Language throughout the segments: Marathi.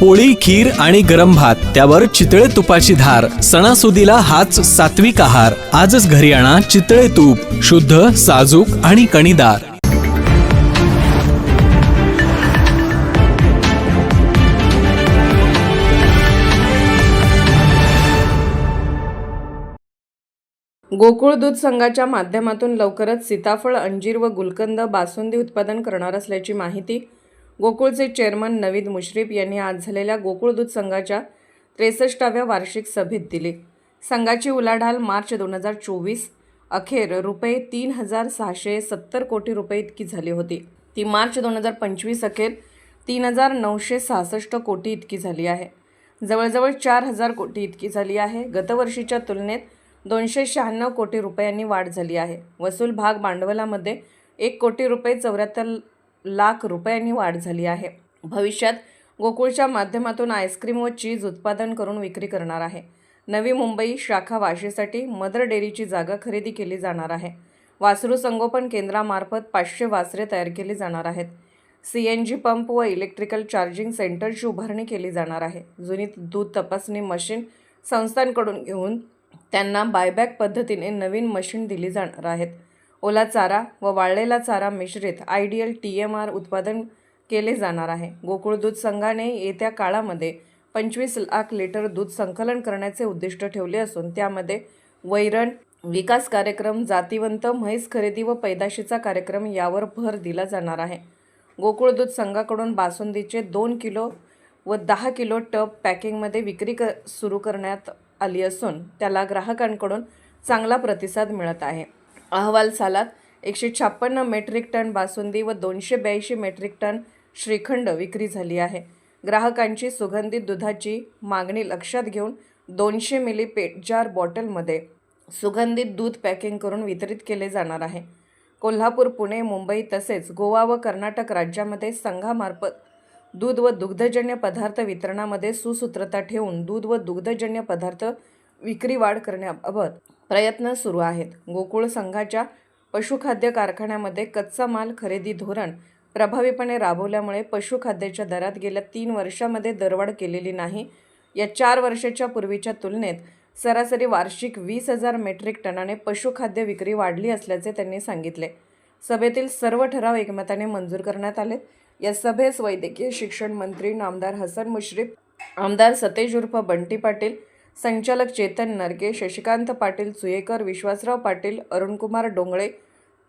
पोळी खीर आणि गरम भात त्यावर चितळे तुपाची धार सणासुदीला हाच सात्विक आहार. आजच घरी आणा चितळे तूप शुद्ध साजूक आणि कणीदार. गोकुळ दूध संघाच्या माध्यमातून लवकरच सीताफळ अंजीर व गुलकंद बासुंदी उत्पादन करणार असल्याची माहिती गोकुळचे चेअरमन नवीद मुश्रीफ यांनी आज झालेल्या गोकुळ दूध संघाच्या त्रेसष्टाव्या वार्षिक सभेत दिली. संघाची उलाढाल मार्च दोन हजार चोवीस अखेर रुपये तीन हजार सहाशे सत्तर कोटी रुपये इतकी झाली होती. ती मार्च दोन हजार पंचवीस अखेर तीन हजार नऊशे सहासष्ट कोटी इतकी झाली आहे. जवळजवळ चार हजार कोटी इतकी झाली आहे. गतवर्षीच्या तुलनेत दोनशे शहाण्णव कोटी रुपयांनी वाढ झाली आहे. वसूल भाग भांडवलामध्ये एक कोटी रुपये चौऱ्याहत्तर लाख रुपयांनी वाढ झाली आहे. भविष्यात गोकुळच्या माध्यमातून आईस्क्रीम व चीज उत्पादन करून विक्री करणार आहे. नवी मुंबई शाखा वाशीसाठी मदर डेअरीची जागा खरेदी केली जाणार आहे. वासरू संगोपन केंद्रामार्फत पाचशे वासरे तयार केली जाणार आहेत. सी एन जी पंप व इलेक्ट्रिकल चार्जिंग सेंटरची उभारणी केली जाणार आहे. जुनी दूध तपासणी मशीन संस्थांकडून घेऊन त्यांना बायबॅक पद्धतीने नवीन मशीन दिली जाणार आहेत. ओला चारा व वाळलेला चारा मिश्रित आयडियल टी एम आर उत्पादन केले जाणार आहे. गोकुळ दूध संघाने येत्या काळामध्ये पंचवीस लाख लिटर दूध संकलन करण्याचे उद्दिष्ट ठेवले असून त्यामध्ये वैरण विकास कार्यक्रम जातिवंत म्हैस खरेदी व पैदाशीचा कार्यक्रम यावर भर दिला जाणार आहे. गोकुळ दूध संघाकडून बासुंदीचे दोन किलो व दहा किलो टब पॅकिंगमध्ये विक्री क सुरू करण्यात आली असून त्याला ग्राहकांकडून चांगला प्रतिसाद मिळत आहे. अहवाल सालात. एकशे छप्पन्न मेट्रिक टन बासुंदी व दोनशे ब्याऐंशी मेट्रिक टन श्रीखंड विक्री झाली आहे. ग्राहकांची सुगंधित दुधाची मागणी लक्षात घेऊन दोनशे मिली पेटजार बॉटलमध्ये सुगंधित दूध पॅकिंग करून वितरित केले जाणार आहे. कोल्हापूर पुणे मुंबई तसेच गोवा व कर्नाटक राज्यामध्ये संघामार्फत दूध व दुग्धजन्य पदार्थ वितरणामध्ये सुसूत्रता ठेवून दूध व दुग्धजन्य पदार्थ विक्री वाढ करण्याबाबत प्रयत्न सुरू आहेत. गोकुळ संघाच्या पशुखाद्य कारखान्यामध्ये कच्चा माल खरेदी धोरण प्रभावीपणे राबवल्यामुळे पशुखाद्याच्या दरात गेल्या तीन वर्षामध्ये दरवाढ केलेली नाही. या चार वर्षाच्या पूर्वीच्या तुलनेत सरासरी वार्षिक वीस हजार मेट्रिक टनाने पशुखाद्य विक्री वाढली असल्याचे त्यांनी सांगितले. सभेतील सर्व ठराव एकमताने मंजूर करण्यात आले या सभेस वैद्यकीय शिक्षण मंत्री नामदार हसन मुश्रीफ आमदार सतेज उर्फ बंटी पाटील संचालक चेतन नरके शशिकांत पाटील सुयेकर विश्वासराव पाटील अरुणकुमार डोंगळे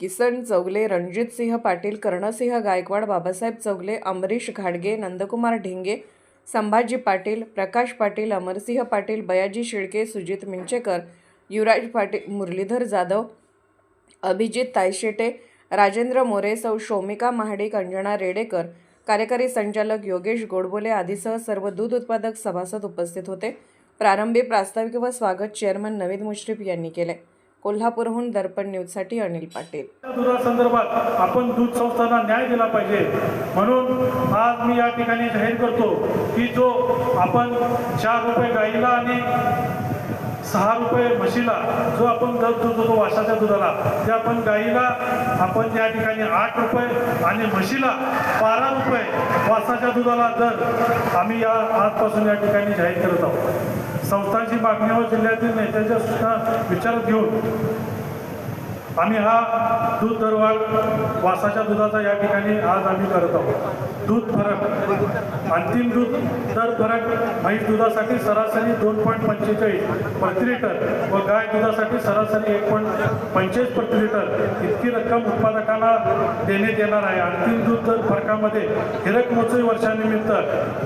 किसन चौगले रणजितसिंह पाटील कर्णसिंह गायकवाड बाबासाहेब चौगले अमरीश घाडगे नंदकुमार ढेंगे संभाजी पाटील प्रकाश पाटील अमरसिंह पाटील बयाजी शेळके सुजित मिंचेकर युवराज पाटील मुरलीधर जाधव अभिजित तायशेटे राजेंद्र मोरे सौ शोमिका महाडिक अंजना रेडेकर कार्यकारी संचालक योगेश गोडबोले आदीसह सर्व दूध उत्पादक सभासद उपस्थित होते. प्रारंभी प्रास्ताविक व स्वागत चेअरमन नवीद मुश्रीफ यांनी केले कोल्हापूरहून दर्पण न्यूजसाठी अनिल पाटील. दुधासंदर्भात आपण दूध संस्थांना न्याय दिला पाहिजे. म्हणून आज मी या ठिकाणी जाहीर करतो की जो आपण चार रुपये गाईला आणि सहा रुपये म्हशीला जो आपण दर देतो वासाच्या दुधाला ते आपण गाईला आपण त्या ठिकाणी आठ रुपये आणि म्हशीला बारा रुपये वासाच्या दुधाला दर आम्ही या आजपासून या ठिकाणी जाहीर करत आहोत. संस्थांची मागणी व जिल्ह्यातील नेत्यांच्या सूचना विचारात घेऊन आम्ही हा दूध दरवाढ वासाच्या दुधाचा या ठिकाणी आज आम्ही करत आहोत. दूध फरक अंतिम दूध दर फरक म्हैस दुधासाठी सरासरी दोन पॉईंट पंचेचाळीस प्रति लिटर व गाय दुधासाठी सरासरी एक पॉईंट पंचेचाळीस प्रति लिटर इतकी रक्कम उत्पादकांना देण्यात येणार आहे. अंतिम दूध दर फरकामध्ये हिरक महोत्सवी वर्षानिमित्त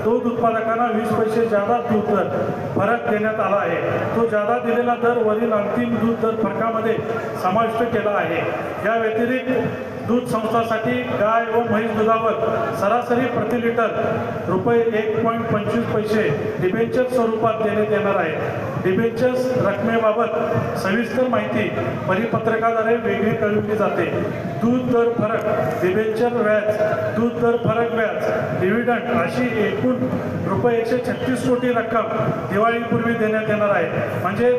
दूध उत्पादकांना वीस पैसे जादा दूध दर फरक देण्यात आला आहे. तो जादा दिलेला दर वरील अंतिम दूध दर फरकामध्ये समाविष्ट केला आहे. या व्यतिरिक्त दूध संस्थासाठी गाय व म्हैस दुधावर सरासरी प्रति लिटर रुपये एक पॉईंट पंचवीस पैसे डिबेंचर स्वरूपात देण्यात येणार आहे. डिबेंचर्स रकमेबाबत सविस्तर माहिती परिपत्रकाद्वारे वेगळी कळवली जाते. दूध दर फरक डिबेंचर व्याज दूध दर फरक व्याज डिव्हिडंड अशी एकूण रुपये एकशे छत्तीस कोटी रक्कम दिवाळीपूर्वी देण्यात येणार आहे. म्हणजे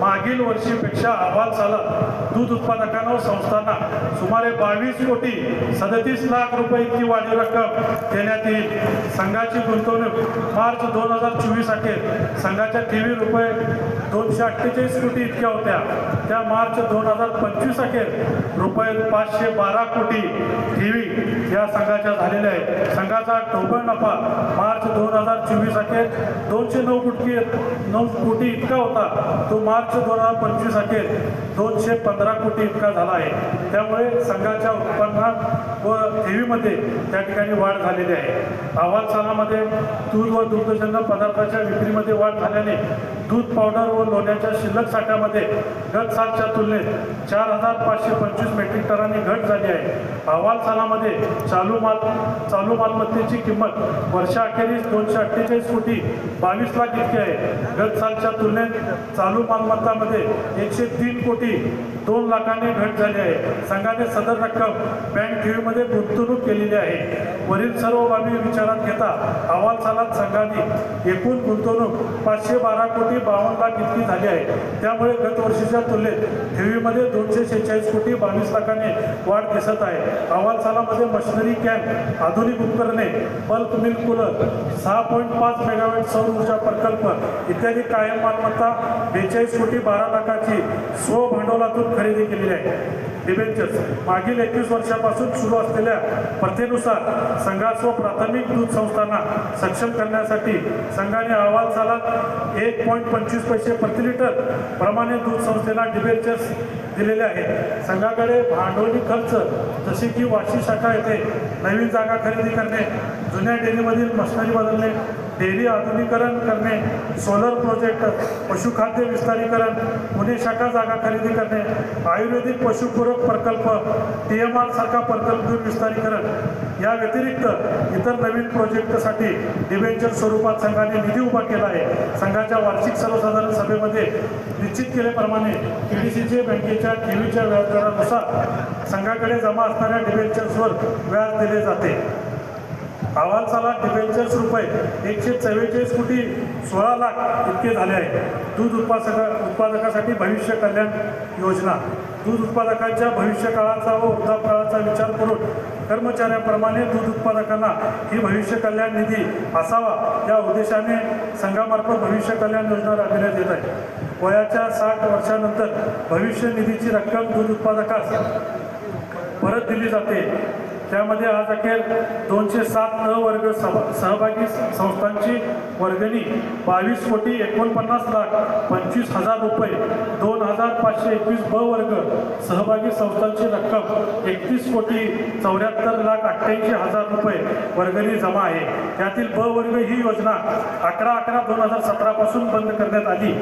मागील वर्षीपेक्षा अहवाल चालत दूध उत्पादकांना संस्थांना सुमारे बावीस कोटी सदतीस लाख रुपये इतकी वाढीव रक्कम देण्यात येईल. संघाची गुंतवणूक मार्च दोन हजार चोवीस अखेर संघाच्या ठेवी रुपये दोनशे अठ्ठेचाळीस कोटी इतक्या होत्या. त्या मार्च दोन हजार पंचवीस अखेर रुपये पाचशे बारा कोटी ठेवी या संघाच्या झालेल्या आहेत. संघाचा टोबल नफा मार्च दोन हजार चोवीस अखेर दोनशे नऊ कोटी नऊ कोटी इतका होता. तो मार्च दोन हजार पंचवीस अखेर दोनशे पंधरा कोटी इतका झाला आहे. त्यामुळे संघाच्या उत्पन्नात व ठेवीमध्ये त्या ठिकाणी वाढ झालेली आहे. अहवाल सालामध्ये दूध व दुग्धजन्य पदार्थाच्या विक्रीमध्ये वाढ झाल्याने दूध पावडर व लोण्याच्या शिल्लक साठ्यामध्ये गत सालच्या तुलनेत चार हजार पाचशे पंचवीस मेट्रिक टनांनी घट झाली आहे. अहवाल सालामध्ये चालू माल चालू मालमत्तेची किंमत वर्षाअखेरीस दोनशे अठ्ठेचाळीस कोटी बावीस लाख इतकी आहे. गत सालच्या तुलनेत चालू मालमत्तामध्ये एकशे तीन कोटी दोन लाखांनी घट झाली आहे. संघाने सदर रक्कम बँक ठेवीमध्ये गुंतवणूक केलेली आहे. वरील सर्व बाबी विचारात घेता अहवाल सालात संघाने एकूण गुंतवणूक पाचशे बारा कोटी बावन्न लाख इतकी झाली आहे. त्यामुळे गत वर्षीच्या तुलनेत ठेवीमध्ये दोनशे शेहेचाळीस कोटी बावीस लाखाने वाढ दिसत आहे. अहवाल सालामध्ये मशिनरी कॅम्प आधुनिक उपकरणे बल्क मिल्क कूलर सहा पॉईंट पाच मेगावॅट सौर ऊर्जा प्रकल्प इत्यादी कायम मालमत्ता बेचाळीस कोटी बारा लाखाची स्व भांडवलातून खरेदी केलेली आहे. डिबेंचर्स मागील एकवीस वर्षापासून सुरू असलेल्या प्रथेनुसार संघात व प्राथमिक दूध संस्थांना सक्षम करण्यासाठी संघाने अहवाल सालात एक पॉईंट पंचवीस पैसे प्रति लिटर प्रमाणे दूध संस्थेला डिबेंचर्स दिलेले आहेत संघाकडे भांडवली खर्च जसे की वाशी शाखा येथे नवीन जागा खरेदी करणे जुन्या डेअरीमधील मशनरी बदलणे डेअरी आधुनिकरण करणे सोलर प्रोजेक्ट पशुखाद्य विस्तारीकरण पुणे शाखा जागा खरेदी करणे आयुर्वेदिक पशुपूरक प्रकल्प टी एम आर सारखा प्रकल्प विस्तारीकरण. या व्यतिरिक्त इतर नवीन प्रोजेक्टसाठी डिबेंचर स्वरूपात संघाने निधी उभा केला आहे. संघाच्या वार्षिक सर्वसाधारण सभेमध्ये निश्चित केल्याप्रमाणे के डी सीचे बँकेच्या ठेवीच्या व्याजदरानुसार संघाकडे जमा असणाऱ्या डिबेंचर्सवर व्याज दिले जाते. अहवाल सालात डिबेंचर्स रुपये एकशे चव्वेचाळीस कोटी सोळा लाख इतके झाले आहे दूध उत्पादक उत्पादकासाठी भविष्य कल्याण योजना. दूध उत्पादकांच्या भविष्यकाळाचा व उद्धापकाळाचा विचार करून कर्मचाऱ्याप्रमाणे दूध उत्पादकांना ही भविष्य कल्याण निधी असावा या उद्देशाने संघामार्फत भविष्य कल्याण योजना राबविण्यात येत आहे. वयाच्या साठ वर्षानंतर भविष्य निधीची रक्कम दूध उत्पादकास परत दिली जाते. त्यामध्ये आज अखेर दोनशे सात अ वर्ग सहभागी संस्थांची वर्गणी बावीस कोटी एकोणपन्नास लाख पंचवीस हजार रुपये दोन हजार पाचशे एकवीस ब वर्ग सहभागी संस्थांची रक्कम एकतीस कोटी चौऱ्याहत्तर लाख अठ्ठ्याऐंशी हजार रुपये वर्गणी जमा आहे. त्यातील ब वर्ग ही योजना अकरा अकरा दोन हजार सतरापासून बंद करण्यात आली.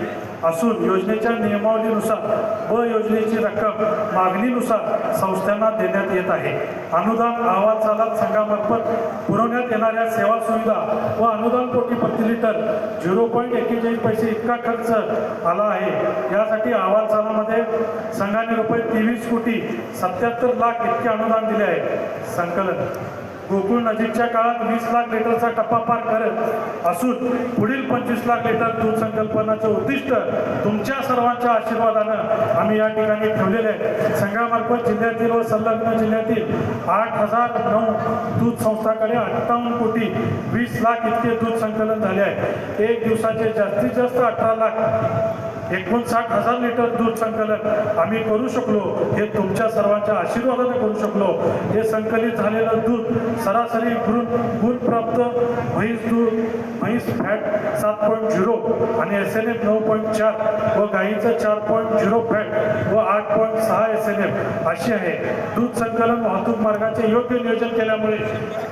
असून योजनेच्या नियमावलीनुसार व योजनेची रक्कम मागणीनुसार संस्थांना देण्यात येत आहे. अनुदान आवाज चालक संघामार्फत पुरवण्यात येणाऱ्या सेवा सुविधा व अनुदान पोटी प्रति लिटर झिरो पॉईंट एक्केचाळीस पैसे इतका खर्च आला आहे. यासाठी आवाज चालामध्ये संघाने रुपये तेवीस कोटी सत्याहत्तर लाख इतके अनुदान दिले आहे. संकलन. गोकुळ नजीकच्या काळात वीस लाख लिटरचा टप्पा पार करत असून पुढील पंचवीस लाख लिटर दूध संकल्पनाचं उद्दिष्ट तुमच्या सर्वांच्या आशीर्वादानं आम्ही या ठिकाणी ठेवलेले आहे. संघामार्फत जिल्ह्यातील व संलग्न जिल्ह्यातील आठ हजार नऊ दूध संस्थाकडे अठ्ठावन्न कोटी वीस लाख इतके दूध संकलन झाले आहे. एक दिवसाचे जास्तीत जास्त अठरा लाख एकोणसाठ हजार लिटर दूध संकलन आम्ही करू शकलो हे तुमच्या सर्वांच्या आशीर्वादाने करू शकलो. हे संकलित झालेलं दूध सरासरी गुण गुणप्राप्त म्हैस दूध म्हैस फॅट सात पॉईंट झिरो आणि एस एन एफ नऊ पॉईंट चार व गाईचं चार पॉईंट झिरो फॅट व आठ पॉईंट सहा एस एन एफ अशी आहे. दूध संकलन वाहतूक मार्गाचे योग्य नियोजन केल्यामुळे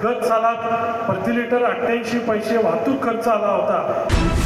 गत सालात प्रति लिटर अठ्ठ्याऐंशी पैसे वाहतूक खर्च आला होता.